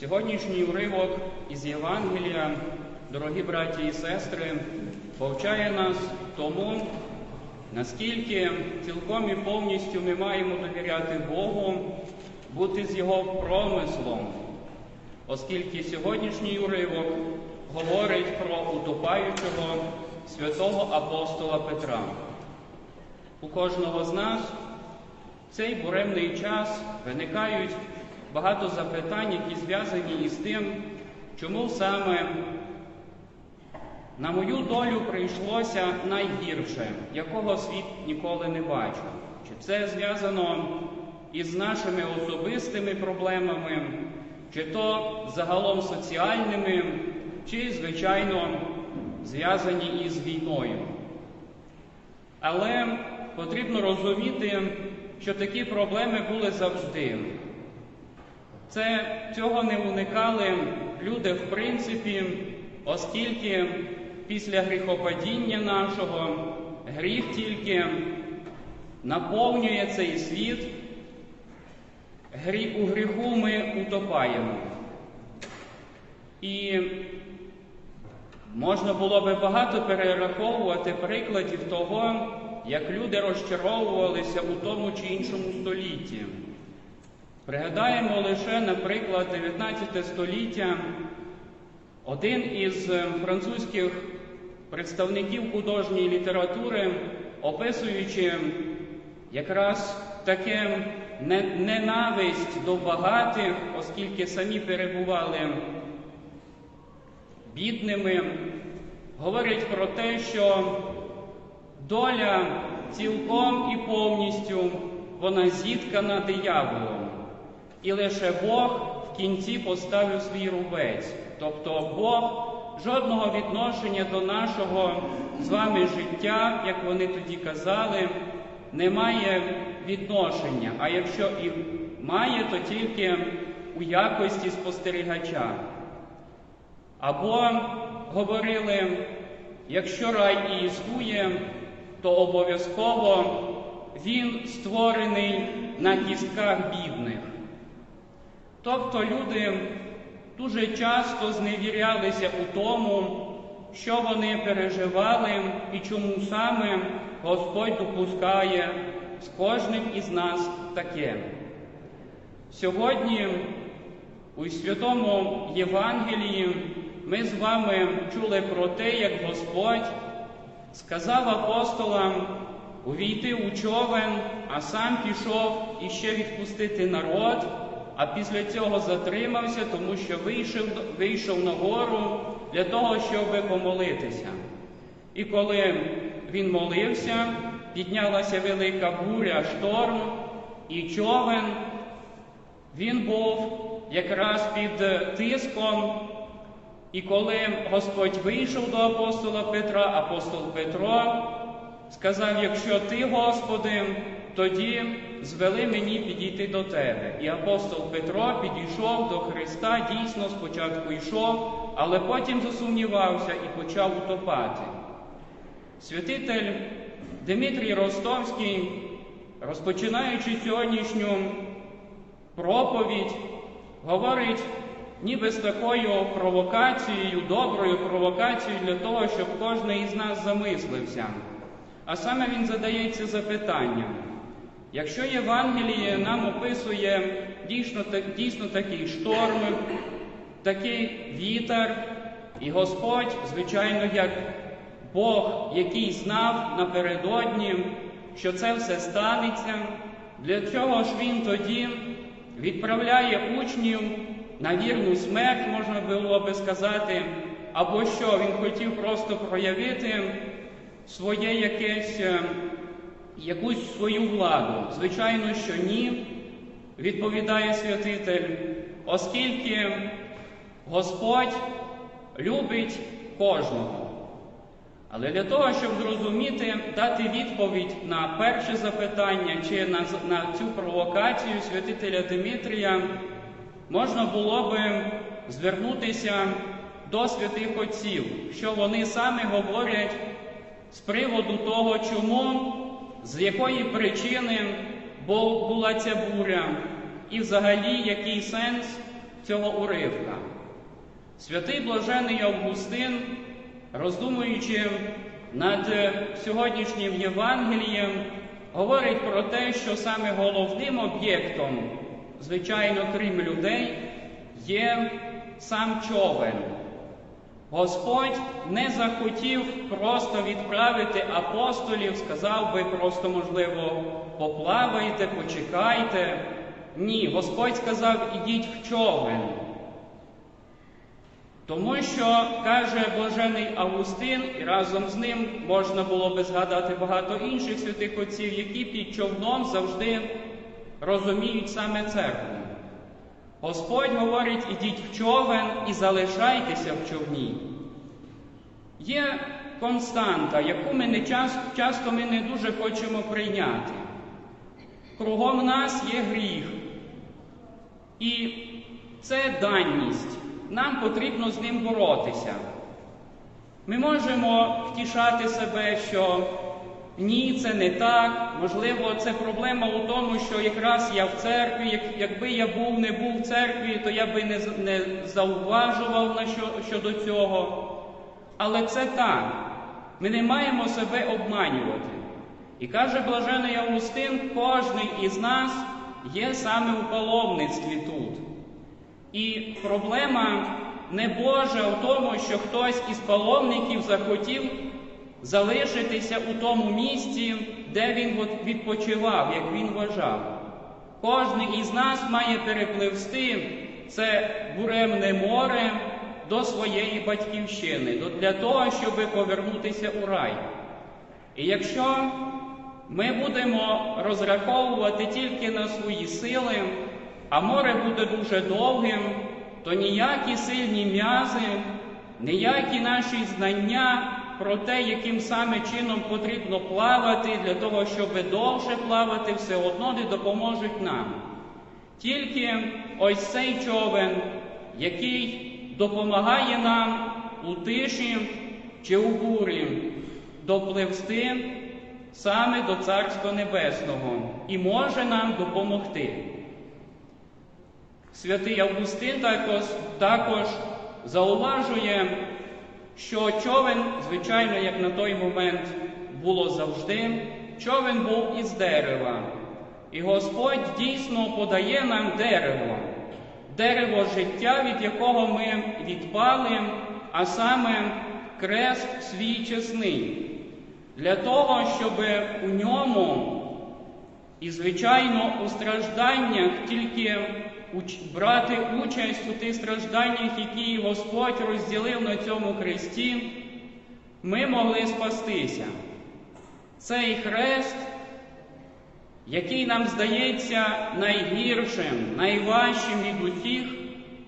Сьогоднішній уривок із Євангелія, дорогі браті і сестри, повчає нас тому, наскільки цілком і повністю ми маємо довіряти Богу, бути з Його промислом, оскільки сьогоднішній уривок говорить про утопаючого святого апостола Петра. У кожного з нас в цей буремний час виникають багато запитань, які зв'язані із тим, чому саме на мою долю прийшлося найгірше, якого світ ніколи не бачив. Чи це зв'язано із нашими особистими проблемами, чи то загалом соціальними, чи, звичайно, зв'язані із війною. Але потрібно розуміти, що такі проблеми були завжди. Це Цього не уникали люди в принципі, оскільки після гріхопадіння нашого гріх тільки наповнює цей світ, у гріху ми утопаємо. І можна було би багато перераховувати прикладів того, як люди розчаровувалися у тому чи іншому столітті. Пригадаємо лише, наприклад, 19 століття один із французьких представників художньої літератури, описуючи якраз таке ненависть до багатих, оскільки самі перебували бідними, говорить про те, що доля цілком і повністю вона зіткана дияволом. І лише Бог в кінці поставив свій рубець. Тобто Бог жодного відношення до нашого з вами життя, як вони тоді казали, не має відношення. А якщо і має, то тільки у якості спостерігача. Або говорили, якщо рай і існує, то обов'язково він створений на кістках бідних. Тобто люди дуже часто зневірялися у тому, що вони переживали і чому саме Господь допускає з кожним із нас таке. Сьогодні у Святому Євангелії ми з вами чули про те, як Господь сказав апостолам увійти у човен, а сам пішов іще відпустити народ а після цього затримався, тому що вийшов вийшов на гору для того, щоб помолитися. І коли він молився, піднялася велика буря, шторм і човен, він був якраз під тиском. І коли Господь вийшов до апостола Петра, апостол Петро сказав: Якщо ти, Господи, тоді звели мені підійти до тебе. І апостол Петро підійшов до Христа, дійсно спочатку йшов, але потім засумнівався і почав утопати. Святитель Дмитрій Ростовський, розпочинаючи сьогоднішню проповідь, говорить ніби з такою провокацією, доброю провокацією для того, щоб кожен із нас замислився. А саме він задається запитанням. Якщо Євангеліє нам описує дійсно, дійсно такий шторм, такий вітер, і Господь, звичайно, як Бог, який знав напередодні, що це все станеться, для чого ж Він тоді відправляє учнів на вірну смерть, можна було би сказати, або що він хотів просто проявити своє якесь якусь свою владу? Звичайно, що ні, відповідає святитель, оскільки Господь любить кожного. Але для того, щоб зрозуміти, дати відповідь на перше запитання чи на, на цю провокацію святителя Димитрія, можна було би звернутися до святих отців, що вони саме говорять з приводу того, чому з якої причини була ця буря, і взагалі який сенс цього уривка. Святий блажений Августин, роздумуючи над сьогоднішнім Євангелієм, говорить про те, що саме головним об'єктом, звичайно, крім людей, є сам човен. Господь не захотів просто відправити апостолів, сказав би просто, можливо, поплавайте, почекайте. Ні, Господь сказав, ідіть в човен. Тому що, каже блажений Августин, і разом з ним можна було би згадати багато інших святих отців, які під човном завжди розуміють саме церкву. Господь говорить, ідіть в човен і залишайтеся в човні. Є константа, яку ми не часто, часто ми не дуже хочемо прийняти. Кругом нас є гріх. І це даність. Нам потрібно з ним боротися. Ми можемо втішати себе, що ні, це не так. Можливо, це проблема у тому, що якраз я в церкві, якби я був, не був в церкві, то я би не, зауважував щодо цього. Але це так. Ми не маємо себе обманювати. І каже блажений Августин, кожний із нас є саме у паломництві тут. І проблема не Божа в тому, що хтось із паломників захотів залишитися у тому місці, де він відпочивав, як він вважав. Кожен із нас має перепливсти це буремне море до своєї батьківщини, для того, щоб повернутися у рай. І якщо ми будемо розраховувати тільки на свої сили, а море буде дуже довгим, то ніякі сильні м'язи, ніякі наші знання про те, яким саме чином потрібно плавати для того, щоб довше плавати, все одно не допоможуть нам. Тільки ось цей човен, який допомагає нам у тиші чи у бурі допливсти саме до Царства Небесного і може нам допомогти. Святий Августин також, також зауважує, що човен, звичайно, як на той момент було завжди, човен був із дерева. І Господь дійсно подає нам дерево, дерево життя, від якого ми відпали, а саме крест свій чесний, для того, щоб у ньому і, звичайно, у стражданнях тільки брати участь у тих стражданнях, які Господь розділив на цьому хресті, ми могли спастися. Цей хрест, який нам здається найгіршим, найважчим від усіх,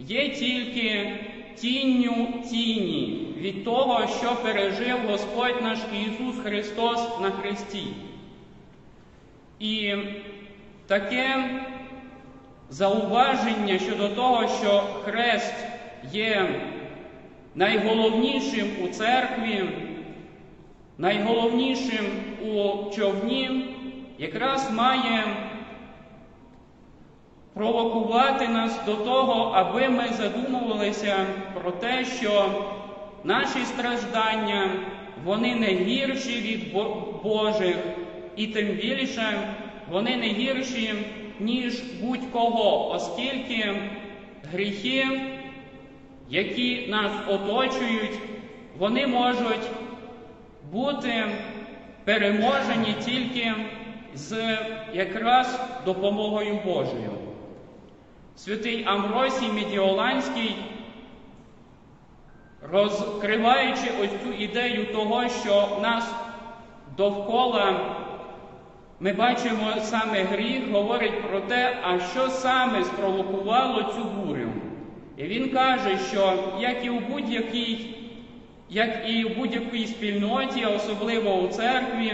є тільки тінню тіні від того, що пережив Господь наш Ісус Христос на хресті. І таке зауваження щодо того, що хрест є найголовнішим у церкві, найголовнішим у човні, якраз має провокувати нас до того, аби ми задумувалися про те, що наші страждання вони не гірші від Божих, і тим більше вони не гірші, ніж будь-кого, оскільки гріхи, які нас оточують, вони можуть бути переможені тільки з якраз допомогою Божою. Святий Амросій Медіоланський, розкриваючи ось цю ідею того, що нас довкола ми бачимо саме гріх, говорить про те, а що саме спровокувало цю бурю. І він каже, що як і у будь-якій, як і в будь-якій спільноті, особливо у церкві,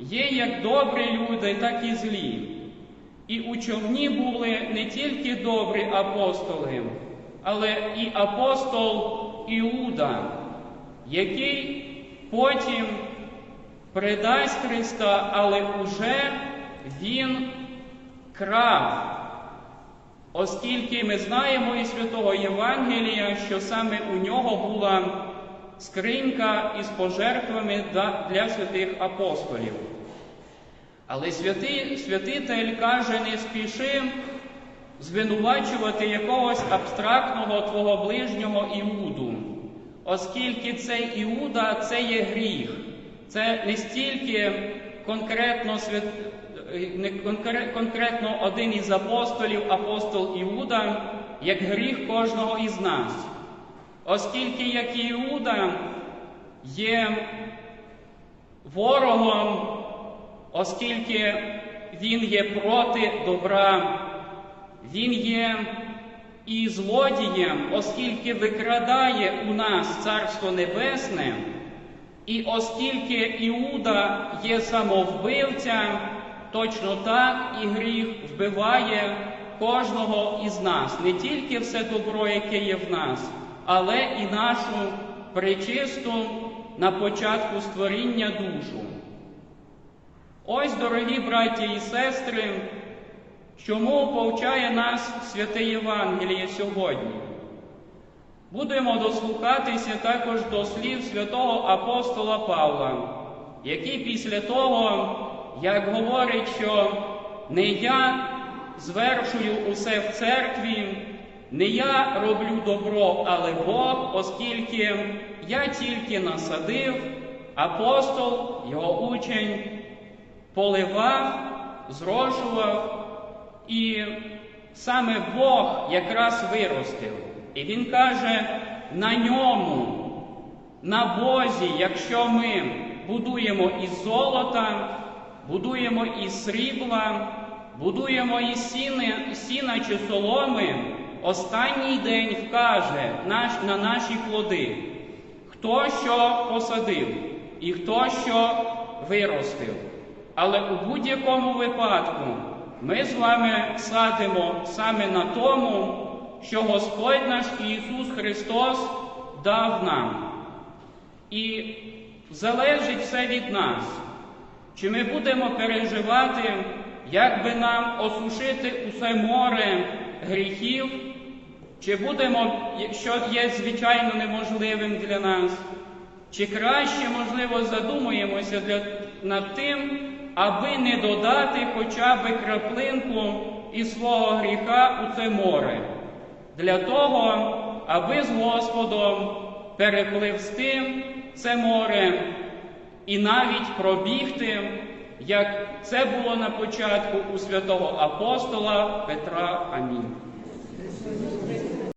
є як добрі люди, так і злі. І у човні були не тільки добрі апостоли, але і апостол Іуда, який потім предасть Христа, але уже він крав. Оскільки ми знаємо із Святого Євангелія, що саме у нього була скринька із пожертвами для святих апостолів. Але святий, святитель каже, не спіши звинувачувати якогось абстрактного твого ближнього Іуду, оскільки цей Іуда це є гріх. Це не стільки конкретно, свят... не конкретно один із апостолів, апостол Іуда, як гріх кожного із нас. Оскільки як і Іуда є ворогом, оскільки він є проти добра, він є і злодієм, оскільки викрадає у нас Царство Небесне, і оскільки Іуда є самовбивця, точно так і гріх вбиває кожного із нас, не тільки все добро, яке є в нас, але і нашу причисту на початку створіння душу. Ось, дорогі браті і сестри, чому повчає нас святе Євангеліє сьогодні. Будемо дослухатися також до слів святого апостола Павла, який після того, як говорить, що не я звершую усе в церкві, не я роблю добро, але Бог, оскільки я тільки насадив, апостол, його учень, поливав, зрошував, і саме Бог якраз виростив. І він каже, на ньому, на Бозі, якщо ми будуємо із золота, будуємо із срібла, будуємо із сіни, сіна чи соломи, останній день вкаже наш, на наші плоди, хто що посадив і хто що виростив. Але у будь-якому випадку ми з вами садимо саме на тому, що Господь наш Ісус Христос дав нам. І залежить все від нас, чи ми будемо переживати, як би нам осушити усе море гріхів, чи будемо, що є звичайно неможливим для нас, чи краще, можливо, задумуємося для, над тим, аби не додати хоча б краплинку із свого гріха у це море, для того, аби з Господом перепливсти це море і навіть пробігти, як це було на початку у святого апостола Петра. Амінь.